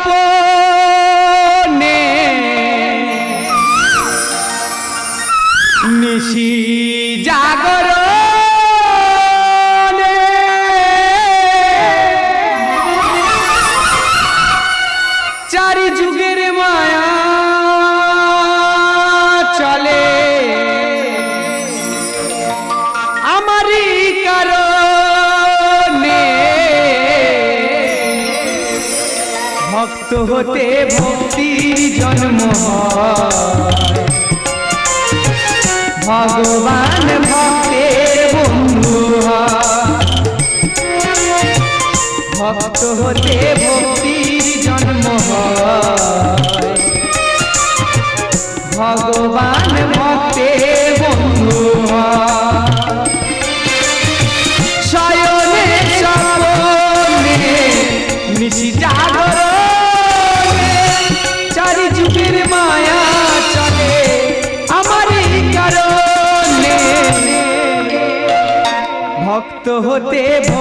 Apple. ভক্ত হতে ভক্তির জন্ম। ভগবান ভক্তের বন্ধু। ভক্ত হতে ভক্তির জন্ম। ভগবান ভক্ত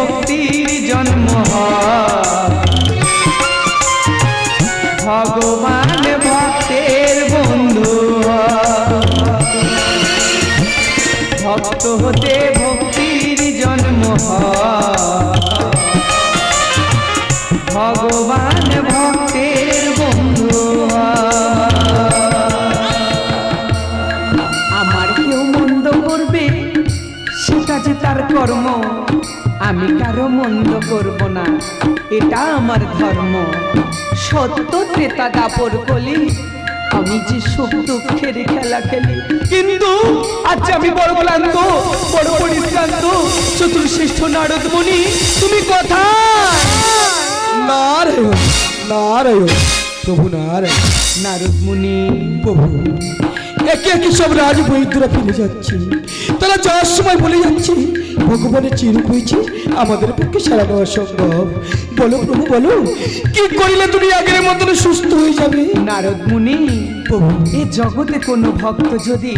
সেটা যে তার কর্ম। আমি কারও মন্দ করব না এটা আমার ধর্ম। সত্য ত্রেতা দাপর কলি আমি যে সুখ দুঃখের খেলা খেলি। কিন্তু আজ আমি বড় ক্লান্ত বড় পরিশ্রান্ত চতুর্শ্রেষ্ঠ নারদ মুনি তুমি কথা নারায়ণ নারায়ণ প্রভু নারায়ণ। নারদ মুনি। প্রভু। একে একে সব রাজ বৈদ্যরা ফেলে যাচ্ছে। তারা যাওয়ার সময় বলে যাচ্ছে ভগবানের চিরূপ হয়েছে আমাদের পক্ষে সারা দেওয়া সম্ভব। বলো প্রভু বলো কি করিলে তুমি আগের মতন সুস্থ হয়ে যাবে? নারদ মুনি প্রভু। এ জগতে কোনো ভক্ত যদি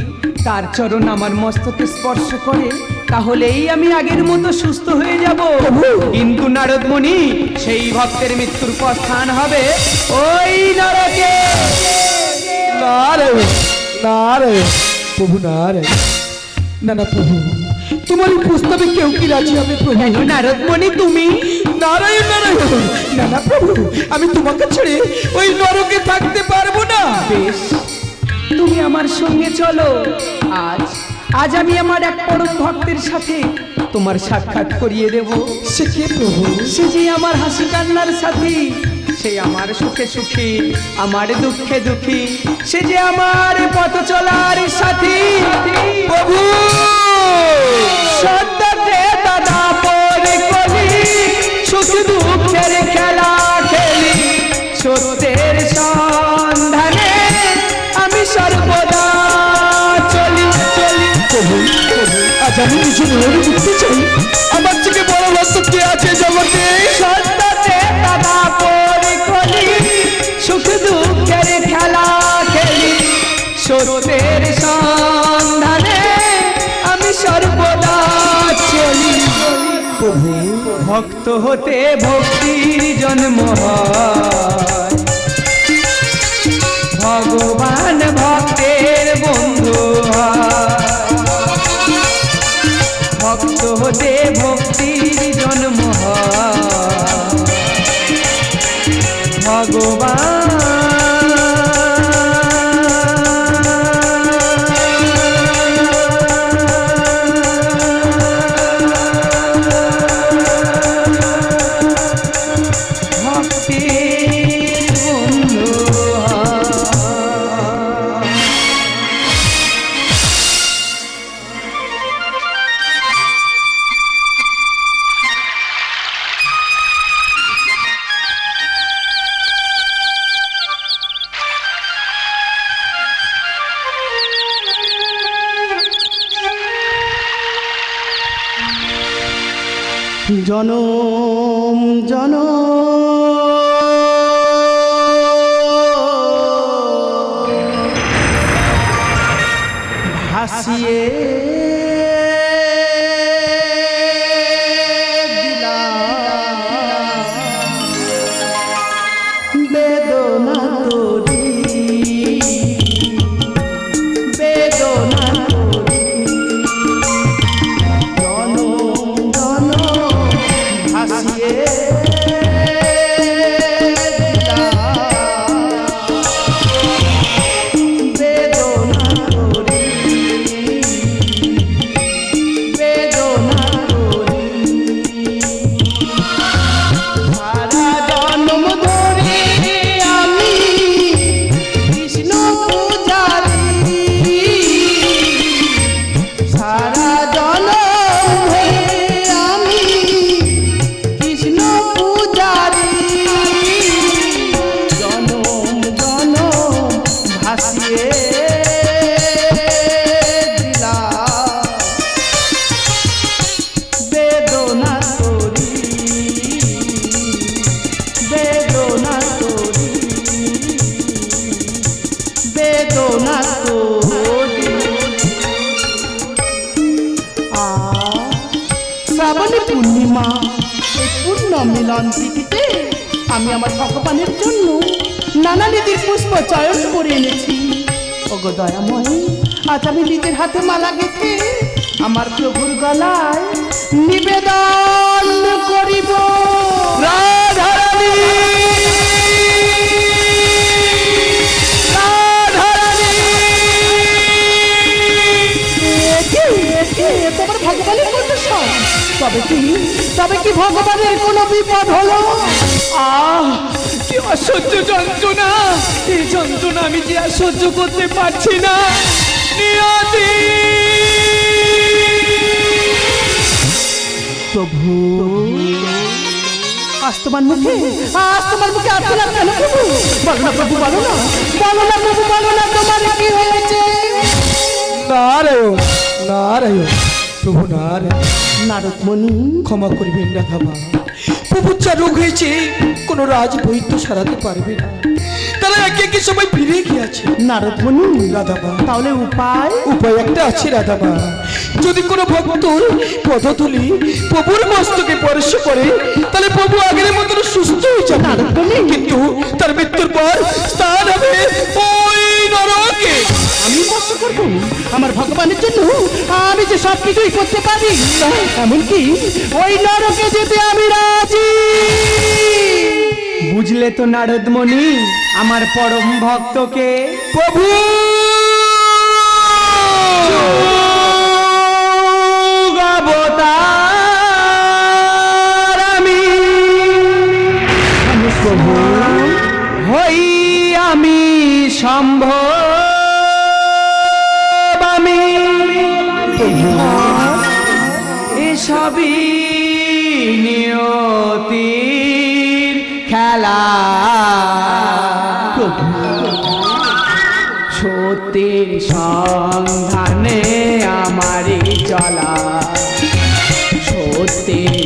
তার চরণ আমার মস্তকে স্পর্শ করে তাহলেই আমি আগের মতো সুস্থ হয়ে যাব। কিন্তু নারদ মুনি সেই ভক্তের মৃত্যুর পর স্থান হবে ওই নরকে। নারায়ণ নারায়ণ প্রভু নারায়ণ না না প্রভু তোমার প্রস্তাবে কেউ কি রাজি হবে প্রভু? কেন নারদ মুনি তুমি? নারায়ণ নারায়ণ না না প্রভু আমি তোমাকে ছেড়ে ওই নরকে থাকতে পারব না। বেশ তুমি আমার সঙ্গে চলো আজ আজ আমি আমার এক পরম ভক্তের সাথে তোমার সাক্ষাৎ করিয়ে দেব। সে কে প্রভু? সে যে আমার হাসি কান্নার সাথী সে আমার সুখে সুখী আমার দুঃখে দুঃখী সে যে আমার পথ চলার সাথী। প্রভু! সত্যতে দাদা পরে কলি সুখ দুঃখের খেলা খেলি সত্যের আমি কিছু নরকে উঠতে চাই। আমার থেকে বড় ভক্ত কে আছে জগতে? সত্যতে দাদা পরে কলি সুখ দুঃখের খেলা খেলি। সত্যের সন্ধানে আমি সর্বদা চলি। প্রভু ভক্ত হতে ভক্তির জন্ম হয়। জনম জন ভাসিয়ে নানা পুষ্প চয়ন করে এনেছি। ওগো দয়াময় আজ আমি নিজের হাতে মালা গেঁথে আমার প্রভুর গলায় নিবেদন করিব। রাধারানী! তোমার ভগবানের কত সব। তবে কি তবে কি ভগবানের কোনো বিপদ হলো? আহ কি অসহ্য যন্ত্রণা এই যন্ত্রণা আমি যে আর সহ্য করতে পারছি না। নিয়তি। প্রভু আজ তোমার মুখে আজ তোমার মুখে আত্মলা কেন প্রভু? বলো না প্রভু বলো না। বলো না প্রভু বলো না তোমার কি হয়েছে? নারায়ণ নারায়ণ প্রভু নারায়ণ। নারদ মনি ক্ষমা করবেন প্রভুর রোগ হয়েছে কোনো রাজ বৈদ্য সারাতে পারবে না। তারা একে একে সবাই ফিরে গিয়েছে। নারদমণি রাধাবা তাহলে উপায়? উপায় একটা আছে রাধাবা যদি কোনো ভক্তর পদতুলি প্রভুর মস্তকে স্পর্শ করে তাহলে প্রভু আগের মতন সুস্থ হয়ে যাবে। কিন্তু তার মৃত্যুর পর স্থান হবে ভগবানের জন্য আমি যে সব কিছুই করতে পারি এমনকি ওই নরকে যেতে আমি রাজি। বুঝলে তো নারদমণি আমার পরম ভক্তকে। প্রভু। হই আমি সম্ভব। নিয়তির খেলা। সত্যের সন্ধানে আমারই চলা। সত্যের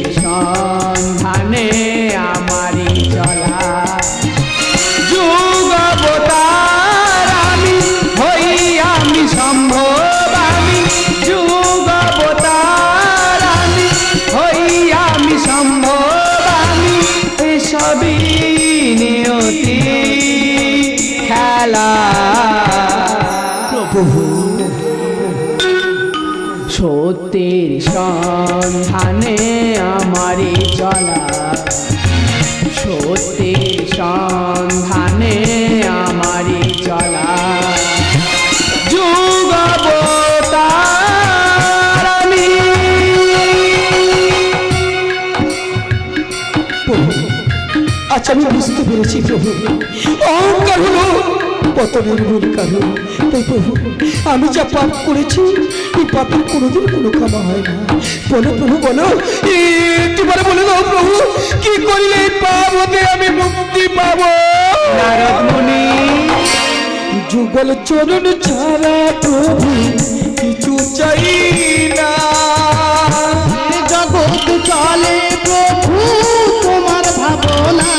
সত্যের সন্ধানে আমারই চলা। সত্যের সন্ধানে আমারই চলা। আচ্ছা আমি বুঝতে পেরেছি প্রভু, অহংকার হলো পতনের মূল কারণ তাই প্রভু আমি যা পাপ করেছি এই পাপের কোনোদিন কোনো ক্ষমা হয় না। বলো প্রভু বলো। তোমার বলে দাও প্রভু কি করিলে এই পাপ হতে আমি মুক্তি পাবো? নারদ মুনি। যুগল চরণ ছাড়া প্রভু কিছু চাই না। জগৎ চলে প্রভু তোমার ভাবনা।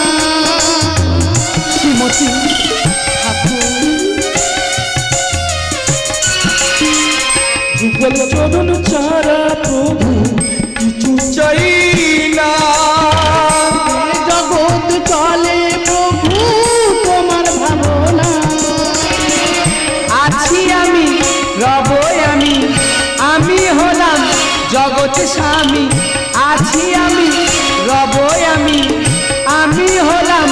শ্রীমতী যুগল চরণ চারা প্রভু কিছু চাই না। চলে তোমার আছি আমি আমি আমি হলাম স্বামী। আছি আমি রব আমি আমি হলাম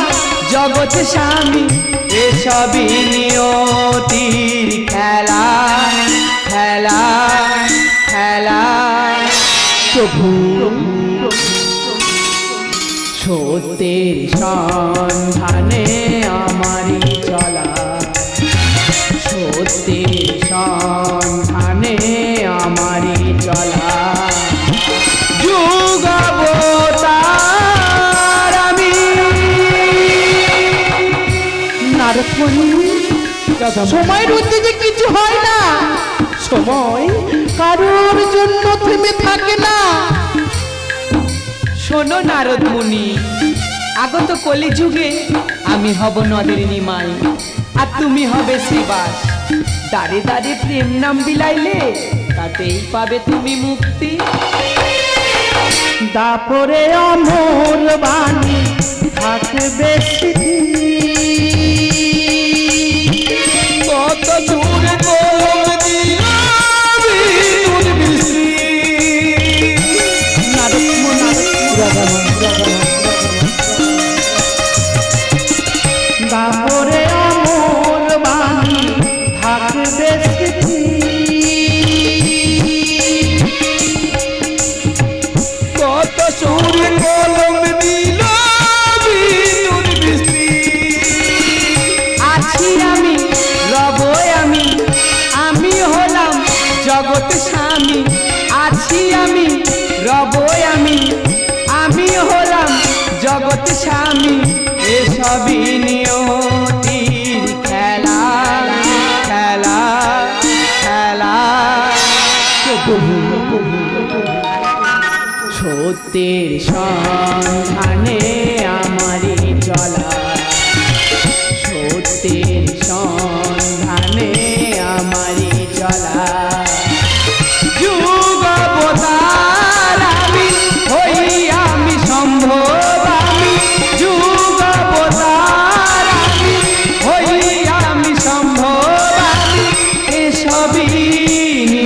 জগৎ স্বামী। এসবই নিয়তির খেলা খেলা খেলা প্রভু সত্যের সন্ধানে আমারই চলা। সত্যের সন্ধানে আমারই চলা। আমি। সময়ের কিছু হয় না। সময় কারোর জন্য থেমে থাকে না। শোনো নারদ মুনি, আগত কলি যুগে আমি হব নদের নিমাই, আর তুমি হবে শ্রীবাস। দাঁড়ে দাঁড়ে প্রেম নাম বিলাইলে, তাতেই পাবে তুমি মুক্তি। দাপরে অমর বাণী, থাকবে স্মৃতি। আছি আমি রব আমি আমি হলাম জগৎ স্বামী। এসবই নিয়তির খেলা খেলা খেলা। সত্যের সন্ধানে আমারই চলা। এসবই